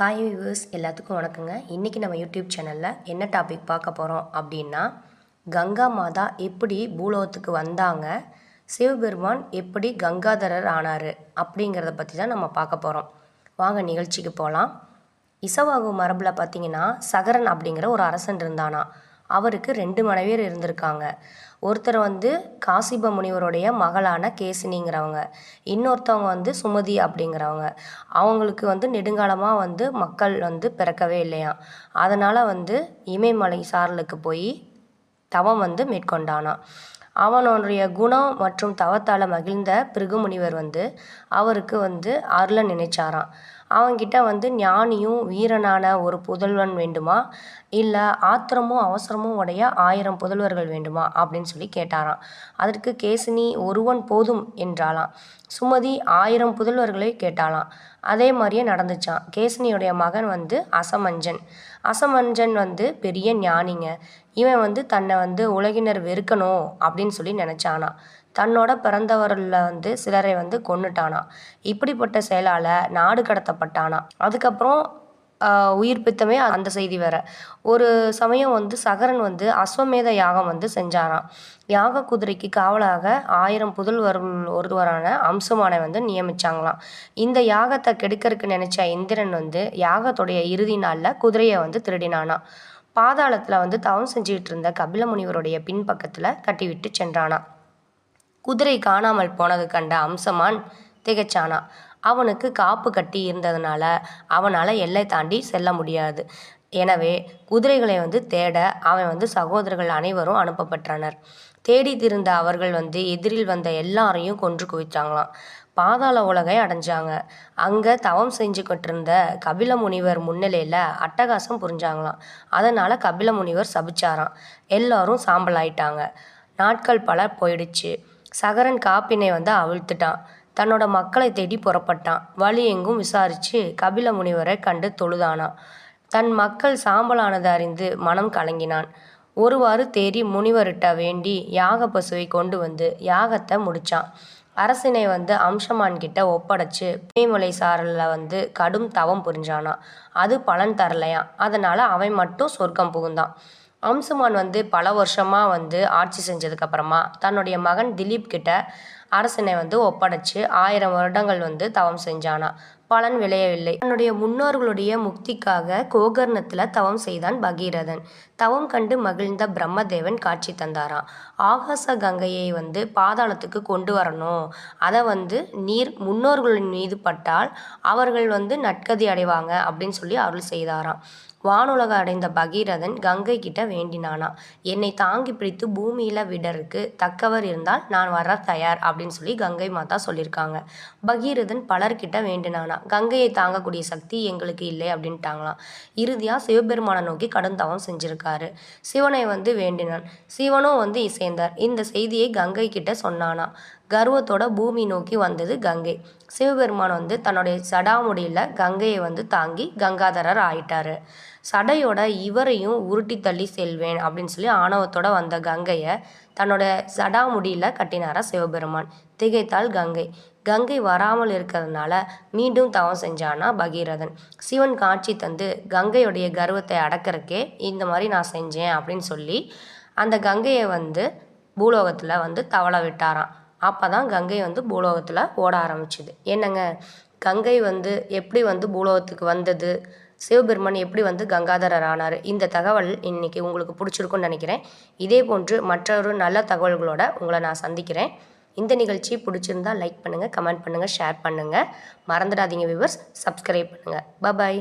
Hi viewers எல்லாத்துக்கும் வணக்கங்க. இன்றைக்கி நம்ம யூடியூப் சேனலில் என்ன டாபிக் பார்க்க போகிறோம் அப்படின்னா கங்கா மாதா எப்படி பூலோகத்துக்கு வந்தாங்க சிவபெருமான் எப்படி கங்காதரர் ஆனார் அப்படிங்கிறத பற்றி தான் நம்ம பார்க்க போகிறோம் வாங்க நிகழ்ச்சிக்கு போகலாம் இசவாகு மரபில் பார்த்தீங்கன்னா சகரன் அப்படிங்கிற ஒரு அரசன் இருந்தானா? அவருக்கு ரெண்டு மனைவியர் இருந்திருக்காங்க. ஒருத்தர் வந்து காசிப முனிவருடைய மகளான கேசினிங்கிறவங்க. இன்னொருத்தவங்க வந்து சுமதி அப்படிங்கிறவங்க. அவங்களுக்கு வந்து நெடுங்காலமாக வந்து மக்கள் வந்து பிறக்கவே இல்லையாம். அதனால் வந்து இமயமலை சாரலுக்கு போய் தவம் வந்து மேற்கொண்டானாம். அவனுடைய குணம் மற்றும் தவத்தால் மகிழ்ந்த பிருகுமுனிவர் வந்து அவருக்கு வந்து அருள நினைச்சாராம். அவன்கிட்ட வந்து ஞானியும் வீரனான ஒரு புதல்வன் வேண்டுமா? இல்லை ஆத்திரமும் அவசரமும் உடைய ஆயிரம் புதல்வர்கள் வேண்டுமா? அப்படின்னு சொல்லி கேட்டாராம். அதற்கு கேசினி ஒருவன் போதும் என்றாலாம் சுமதி ஆயிரம் புதல்வர்களை கேட்டாலாம் அதே மாதிரியே நடந்துச்சான் கேசினியுடைய மகன் வந்து அசமஞ்சன். அசமஞ்சன் வந்து பெரிய ஞானிங்க. இவன் வந்து தன்னை வந்து உலகினர் வெறுக்கணும் அப்படின்னு சொல்லி நினச்சானா. தன்னோட பிறந்தவரில் வந்து சிலரை வந்து கொன்னுட்டானா. இப்படிப்பட்ட செயலால் நாடு கடத்தப்பட்டானா. அதுக்கப்புறம் உயிர் பித்தமே அந்த செய்தி வேற. ஒரு சமயம் வந்து சகரன் வந்து அஸ்வமேத யாகம் வந்து செஞ்சாராம் யாக குதிரைக்கு காவலாக ஆயிரம் புதல்வர் ஒருவரான அம்சமானை வந்து நியமிச்சாங்களாம். இந்த யாகத்தை கெடுக்கறதுக்கு நினைச்ச இந்திரன் வந்து யாகத்துடைய இறுதி நாளில் குதிரையை வந்து திருடினானா. பாதாளத்தில் வந்து தவம் செஞ்சுக்கிட்டு இருந்த கபில முனிவருடைய பின்பக்கத்தில் கட்டிவிட்டு சென்றானா. குதிரை காணாமல் போனது கண்ட அம்சமான் திகைச்சானா. அவனுக்கு காப்பு கட்டி இருந்ததுனால அவனால் எல்லை தாண்டி செல்ல முடியாது. எனவே குதிரைகளை வந்து தேட அவன் வந்து சகோதரர்கள் அனைவரும் அனுப்பப்பட்டனர். தேடி திருந்த அவர்கள் வந்து எதிரில் வந்த எல்லாரையும் கொன்று குவித்தாங்களாம் பாதாள உலகை அடைஞ்சாங்க. அங்கே தவம் செஞ்சுக்கிட்டு இருந்த கபில முனிவர் முன்னிலையில் அட்டகாசம் புரிஞ்சாங்களாம். அதனால் கபில முனிவர் சபிச்சாராம். எல்லாரும் சாம்பல் ஆயிட்டாங்க நாட்கள் பல போயிடுச்சு. சகரன் காப்பினை வந்து அவிழ்த்துட்டான். தன்னோட மக்களை தேடி புறப்பட்டான். வழி எங்கும் விசாரித்து கபில முனிவரை கண்டு தொழுதானான் தன் மக்கள் சாம்பலானது அறிந்து மனம் கலங்கினான். ஒருவாறு தேறி முனிவர்கிட்ட வேண்டி யாக பசுவை கொண்டு வந்து யாகத்தை முடித்தான் அரசினை வந்து அம்சமான் கிட்ட ஒப்படைச்சு பேமலை சாரலில் வந்து கடும் தவம் புரிஞ்சானா. அது பலன் தரலையாம். அதனால் அவன் மட்டும் சொர்க்கம் புகுந்தான். அம்சுமான் வந்து பல வருஷமாக வந்து ஆட்சி செஞ்சதுக்கப்புறமா தன்னுடைய மகன் திலீப் கிட்ட அரசனை வந்து ஒப்படைச்சு ஆயிரம் வருடங்கள் வந்து தவம் செஞ்சானா. பலன் விளையவில்லை. தன்னுடைய முன்னோர்களுடைய முக்திக்காக கோகர்ணத்தில் தவம் செய்தான் பகீரதன். தவம் கண்டு மகிழ்ந்த பிரம்மதேவன் காட்சி தந்தாராம். ஆகாச கங்கையை வந்து பாதாளத்துக்கு கொண்டு வரணும். அதை வந்து நீர் முன்னோர்களின் மீது பட்டால் அவர்கள் வந்து நட்கதி அடைவாங்க அப்படின்னு சொல்லி அருள் செய்தாராம். வானுலக அடைந்த பகீரதன் கங்கை கிட்ட வேண்டினானா என்னை தாங்கி பிடித்து பூமியில் விடருக்கு தக்கவர் இருந்தால் நான் வர தயார் அப்படின்னு சொல்லி கங்கை மாதா சொல்லியிருக்காங்க. பகீரதன் பலர்கிட்ட வேண்டினானா கங்கையை தாங்கக்கூடிய சக்தி எங்களுக்கு இல்லை அப்படின்ட்டாங்களாம். இறுதியாக சிவபெருமானை நோக்கி கடும் தவம் செஞ்சுருக்காரு. சிவனை வந்து வேண்டினான். சிவனும் வந்து இசைந்தார். இந்த செய்தியை கங்கை கிட்ட சொன்னானா. கர்வத்தோட பூமி நோக்கி வந்தது கங்கை. சிவபெருமான் வந்து தன்னுடைய சடாமுடியில் கங்கையை வந்து தாங்கி கங்காதரர் ஆயிட்டாரு. சடையோட இவரையும் உருட்டி தள்ளி செல்வேன் அப்படின்னு சொல்லி ஆணவத்தோட வந்த கங்கையை தன்னோட சடாமுடியில் கட்டினாரா சிவபெருமான். திகைத்தாள் கங்கை. கங்கை வராமல் இருக்கிறதுனால மீண்டும் தவம் செஞ்சானா பகீரதன். சிவன் காட்சி தந்து கங்கையுடைய கர்வத்தை அடக்கிறக்கே இந்த மாதிரி நான் செஞ்சேன் அப்படின்னு சொல்லி அந்த கங்கையை வந்து பூலோகத்தில் வந்து தவள விட்டாராம். அப்போ தான் கங்கை வந்து பூலோகத்தில் ஓட ஆரம்பிச்சுது. என்னங்க? கங்கை வந்து எப்படி வந்து பூலோகத்துக்கு வந்தது? சிவபெருமன் எப்படி வந்து கங்காதரர் ஆனார்? இந்த தகவல் இன்றைக்கி உங்களுக்கு பிடிச்சிருக்குன்னு நினைக்கிறேன். இதே போன்று மற்றொரு நல்ல தகவல்களோட உங்களை நான் சந்திக்கிறேன். இந்த நிகழ்ச்சி பிடிச்சிருந்தா லைக் பண்ணுங்கள் கமெண்ட் பண்ணுங்கள் ஷேர் பண்ணுங்கள் மறந்துடாதீங்க வியூவர்ஸ் சப்ஸ்கிரைப் பண்ணுங்கள் பபாய்